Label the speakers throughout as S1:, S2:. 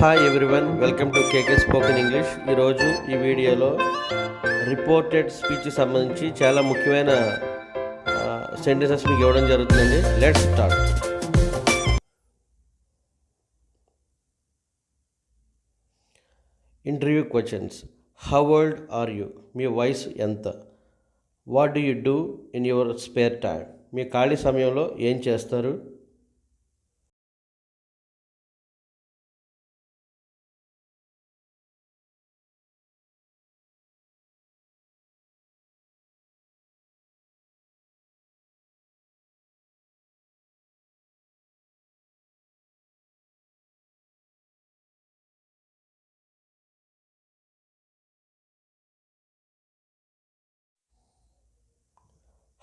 S1: Hi everyone welcome to KK spoken English ఈరోజు ఈ వీడియోలో రిపోర్టెడ్ స్పీచ్ సంబంధించి చాలా ముఖ్యమైన సెంటెన్సెస్ మీకు ఇవ్వడం జరుగుతుందండి. Let's start interview questions how old are you మీ వయసు ఎంత? What do you do in your spare time మీ ఖాళీ సమయంలో ఏం చేస్తారు?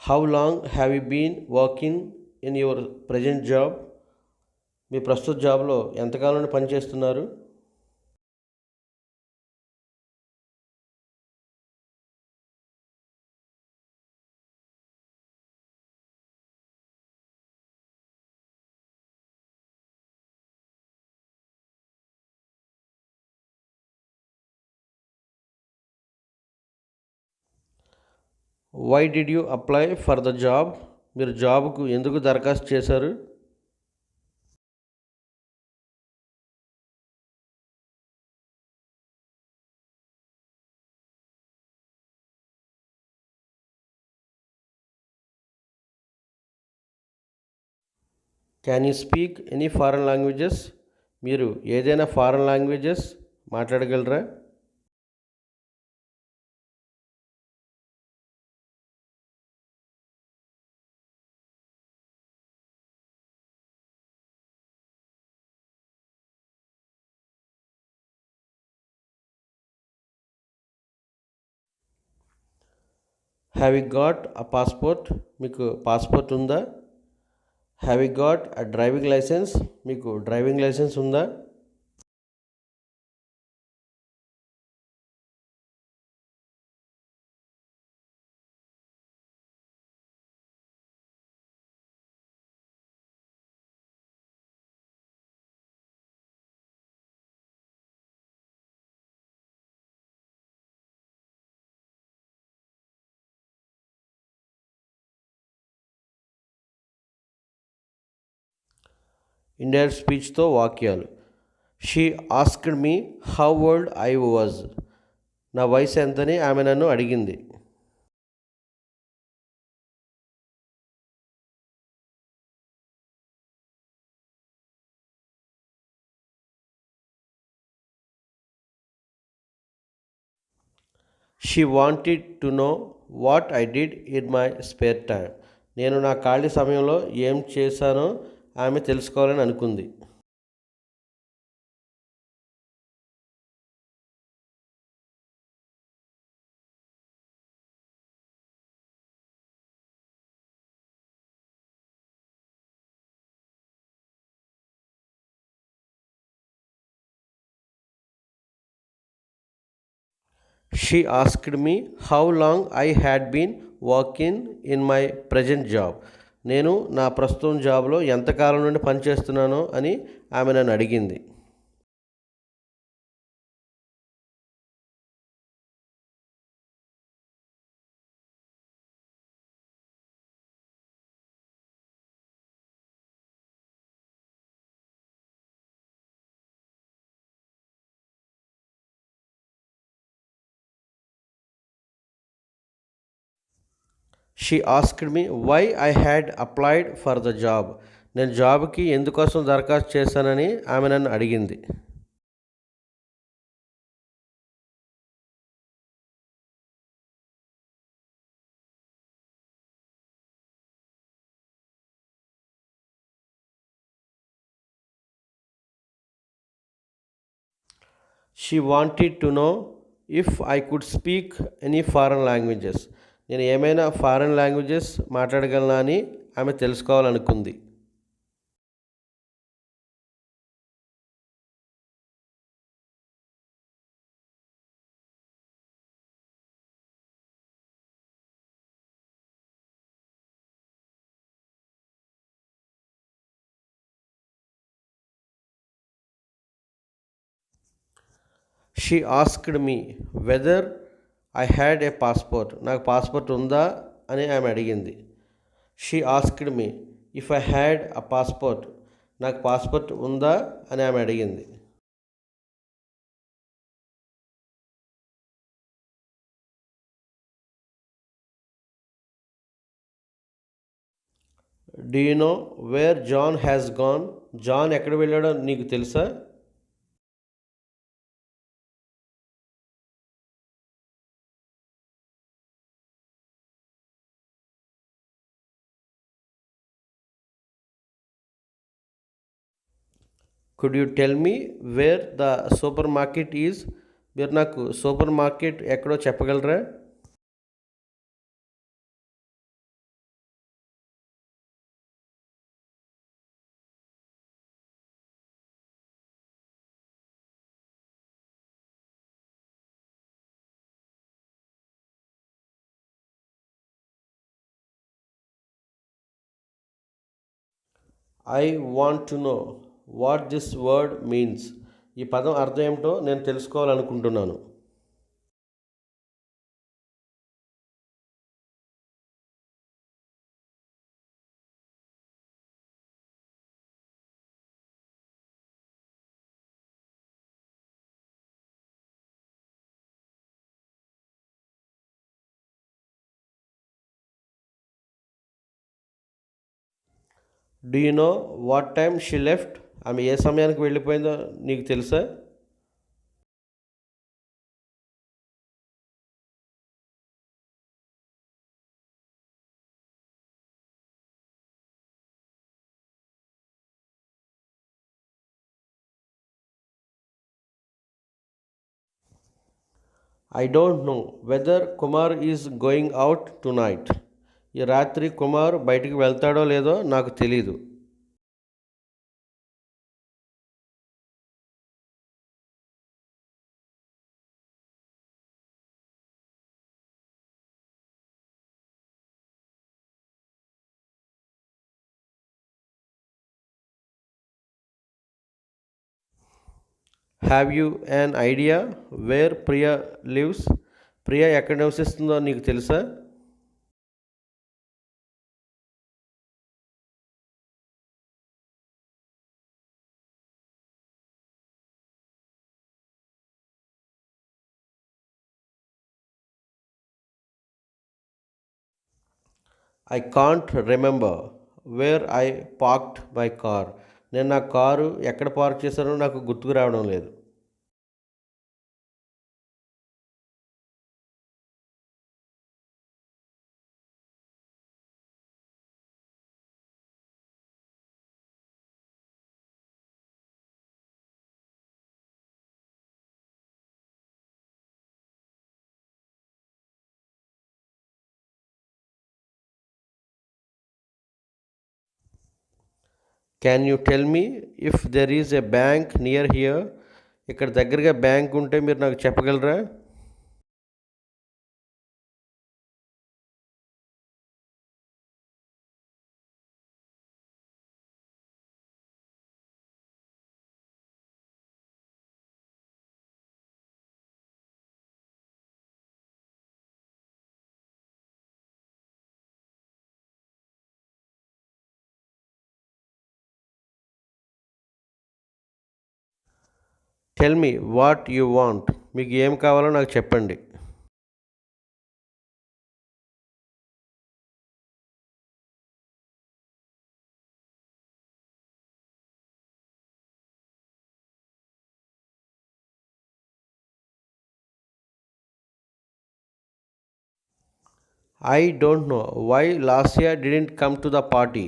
S1: How long have you been working in your present job మీ ప్రస్తుత జాబ్లో ఎంతకాలం పనిచేస్తున్నారు? Why did you apply for the job మీరు జాబ్కు ఎందుకు దరఖాస్తు చేశారు? Can you speak any foreign languages మీరు ఏదైనా foreign languages మాట్లాడగలరా? Have you got a passport మీకు పాస్పోర్ట్ ఉందా? Have you got a driving licence మీకు డ్రైవింగ్ లైసెన్స్ ఉందా? ఇండైరెక్ట్ స్పీచ్తో వాక్యాలు. She asked me how old I was. నా వయసు ఎంతని ఆమె నన్ను అడిగింది. She wanted to know what I did in my spare time నేను నా ఖాళీ సమయంలో ఏం చేశానో ఆమె తెలుసుకోవాలని అనుకుంది. She asked me how long I had been working in my present job నేను నా ప్రస్తుతం జాబ్లో ఎంతకాలం నుండి పనిచేస్తున్నానో అని ఆమె నన్ను అడిగింది. She asked me why I had applied for the job నేను జాబ్కి ఎందుకోసం దరఖాస్తు చేశానని ఆమె నన్ను అడిగింది. She wanted to know if I could speak any foreign languages నేను ఏమైనా ఫారెన్ లాంగ్వేజెస్ మాట్లాడగలనా అని ఆమె తెలుసుకోవాలనుకుంది. She asked me whether I had a passport నాకు పాస్పోర్ట్ ఉందా అని ఆమె అడిగింది. She asked me if I had a passport నాకు పాస్పోర్ట్ ఉందా అని ఆమె అడిగింది. Do you know where John has gone John ఎక్కడ వెళ్ళాడో నీకు తెలుసా? Could you tell me where the supermarket is మీరు నాకు సూపర్ మార్కెట్ ఎక్కడో చెప్పగలరా? I want to know what this word means. ఈ పదం అర్థం ఏమిటో నేను తెలుసుకోవాలనుకుంటున్నాను. Do you know what time she left ఆమె ఏ సమయానికి వెళ్ళిపోయిందో నీకు తెలుసా? I don't know whether Kumar is going out tonight ఈ రాత్రి కుమార్ బయటికి వెళ్తాడో లేదో నాకు తెలీదు. Have you an idea where Priya lives Priya ఎక్కడ నివసిస్తుందో నీకు తెలుసా? I can't remember where I parked my car నేను నా కారు ఎక్కడ పార్క్ చేశానో నాకు గుర్తుకు రావడం లేదు. Can you tell me if there is a bank near here ఇక్కడ దగ్గరగా బ్యాంక్ ఉంటే మీరు నాకు చెప్పగలరా? Tell me what you want మీకు ఏం కావాలో నాకు చెప్పండి. I don't know why Lasya didn't come to the party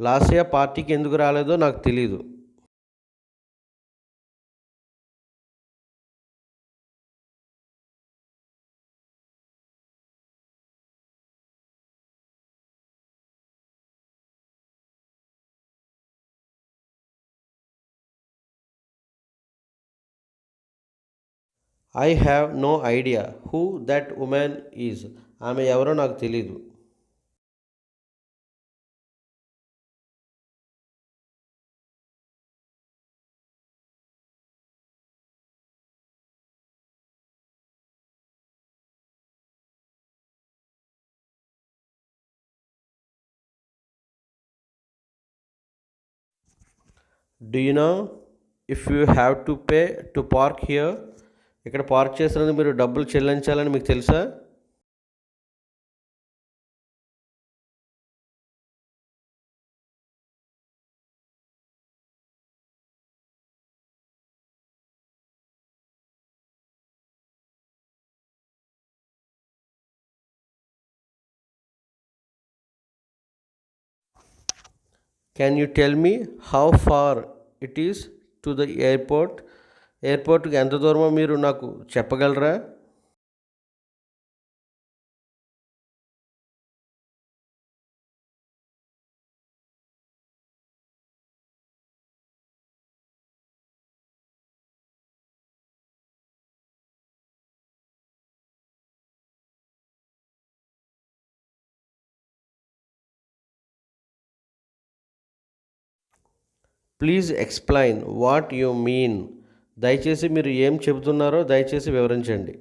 S1: Lasya పార్టీకి ఎందుకు రాలేదో నాకు తెలీదు. I have no idea who that women I'm a నాకు తెలీదు Do you know if you have to pay to park here? ఇక్కడ park చేసినందుకు మీరు డబ్బులు చెల్లించాలని మీకు తెలుసా? Can you tell me how far it is to the airport ఎయిర్పోర్ట్కి ఎంత దూరమో మీరు నాకు చెప్పగలరా? Please explain what you mean. దయచేసి మీరు ఏం చెబుతున్నారో దయచేసి వివరించండి.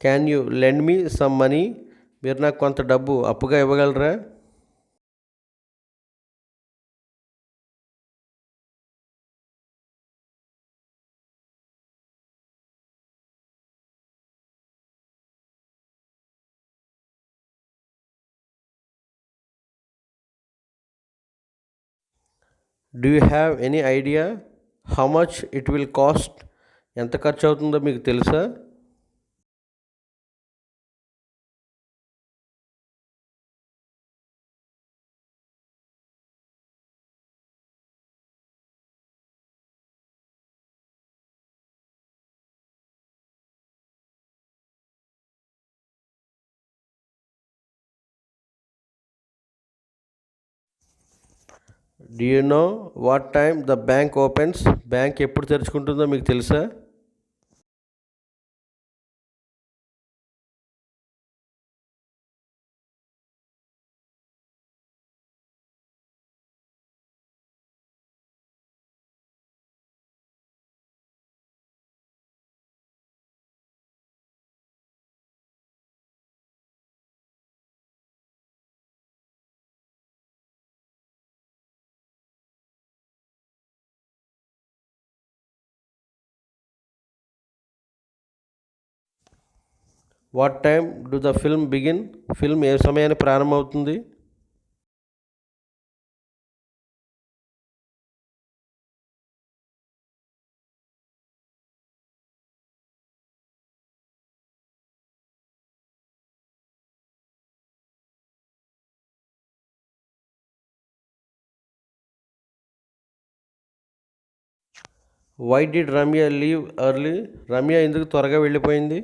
S1: Can you lend me some money మీరు నాకు కొంత డబ్బు అప్పుగా ఇవ్వగలరా? Do you have any idea how much it will cost ఎంత ఖర్చు అవుతుందో మీకు తెలుసా? Do you know what time the bank opens bank ఎప్పుడు తెరుచుకుంటుందో మీకు తెలుసా? What time do the film begin film ఏ సమయానికి ప్రారంభమవుతుంది? Why did Ramya leave early Ramya ఎందుకు త్వరగా వెళ్ళిపోయింది?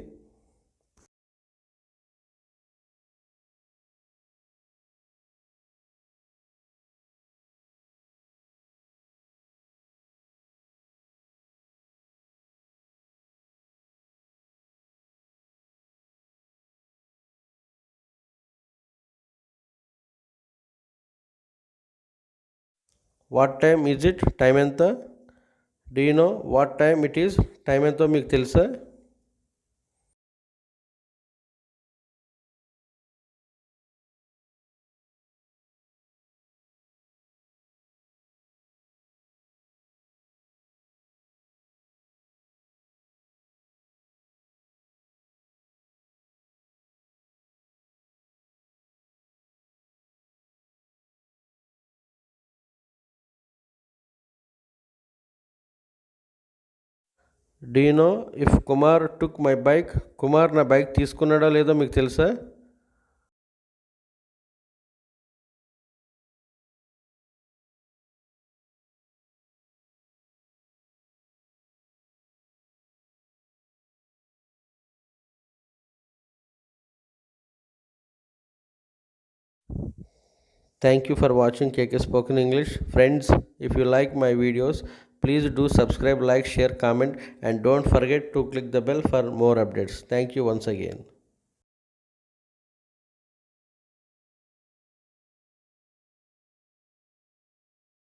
S1: What time is it time ఎంత do you know what time it is time ఎంతో మీకు తెలుసా Do you know if Kumar took my bike Kumar నా బైక్ తీసుకున్నాడో లేదో మీకు తెలుసా Thank you for watching KK Spoken English. Friends, if you like my videos, Please do subscribe, like, share, comment, and don't forget to click the bell for more updates. Thank you once again.